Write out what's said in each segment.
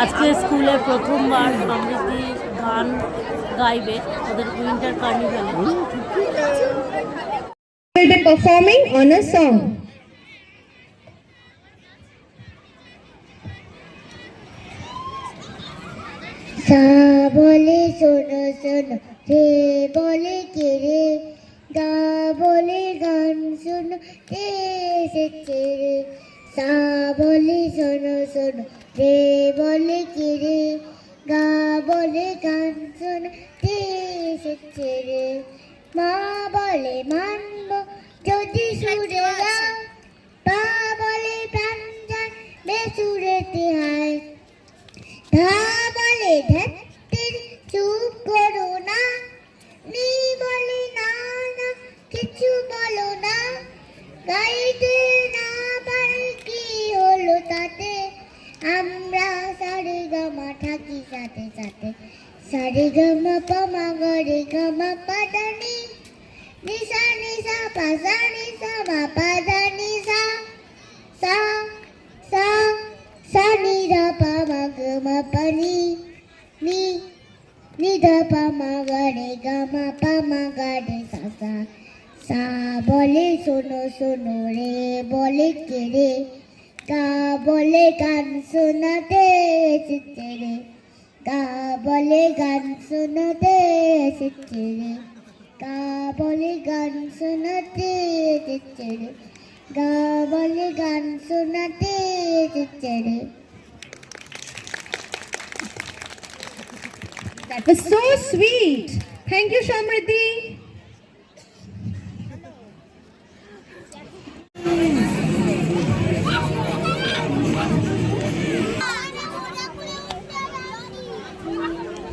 আজকে স্কুলে প্রথমবার সমৃদ্ধি গান গাইবে ওদের উইন্টার কার্নিভালে। will be performing on. সা বলে শোনো শোনো রে বলে কে রে? গা বলে গান শোনো এসেছে রে? সা বলে শোনো শোনো রে বলে কে রে? গা বলে গান শোনো রে এসেছে রে? মা বলে মানব যদি সুরে পা বলে প্রাণ যান বেসুরেতে হায় ধা তাতে আমরা সারে গামা থাকি সাথে সাথে সারে গামা পামা গরে গামা পাদানি নিসা নিসা পাসা নিসা মা পাদা নিসা সা সা sa ni da pa ma ga ma pa ni ni ni da pa ma ga re ga ma pa ma ga re sa sa সা বলে শোনো শোনো রে বলে কে রে গা বলে গান শোনাতে এসেছে রে গা বলে গান শোনাতে এসেছে রে গা বলে গান শোনাতে এসেছে রে গা বলে গান শোনাতে এসেছে রে That was so sweet. Thank you, Shamriddhi.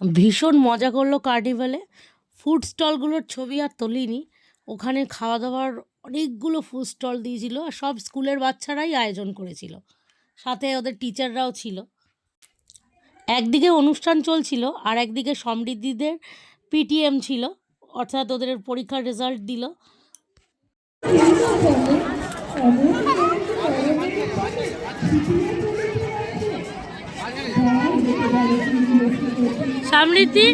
ভীষণ মজা করল কার্নিভালে ফুড স্টলগুলোর ছবি আর তোলিনি। ওখানে খাওয়া দাওয়ার অনেকগুলো ফুড স্টল দিয়েছিল আর সব স্কুলের বাচ্চারাই আয়োজন করেছিল। সাথে ওদের টিচাররাও ছিল। একদিকে অনুষ্ঠান চলছিল আর একদিকে সমৃদ্ধিদের পিটিএম ছিল। অর্থাৎ ওদের পরীক্ষার রেজাল্ট দিল। সমৃদ্ধি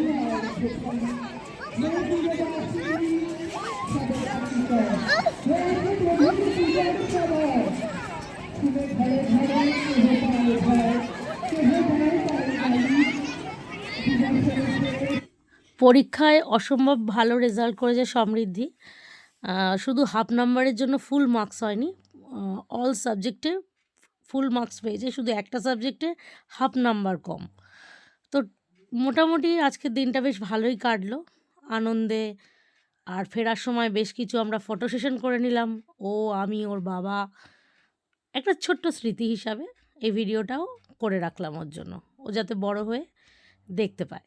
পরীক্ষায় অসম্ভব ভালো রেজাল্ট করেছে সমৃদ্ধি। শুধু হাফ নাম্বারের জন্য ফুল মার্কস হয়নি অল সাবজেক্টে ফুল মার্কস পেয়েছে। শুধু একটা সাবজেক্টে হাফ নাম্বার কম। তো মোটামুটি আজকের দিনটা বেশ ভালোই কাটলো। আনন্দে আর ফেরার সময় বেশ কিছু আমরা ফটো সেশন করে নিলাম। ও, আমি, ওর বাবা, একটা ছোট্ট স্মৃতি হিসাবে এই ভিডিওটাও করে রাখলাম ওর জন্য। ও যাতে বড় হয়ে দেখতে পায়।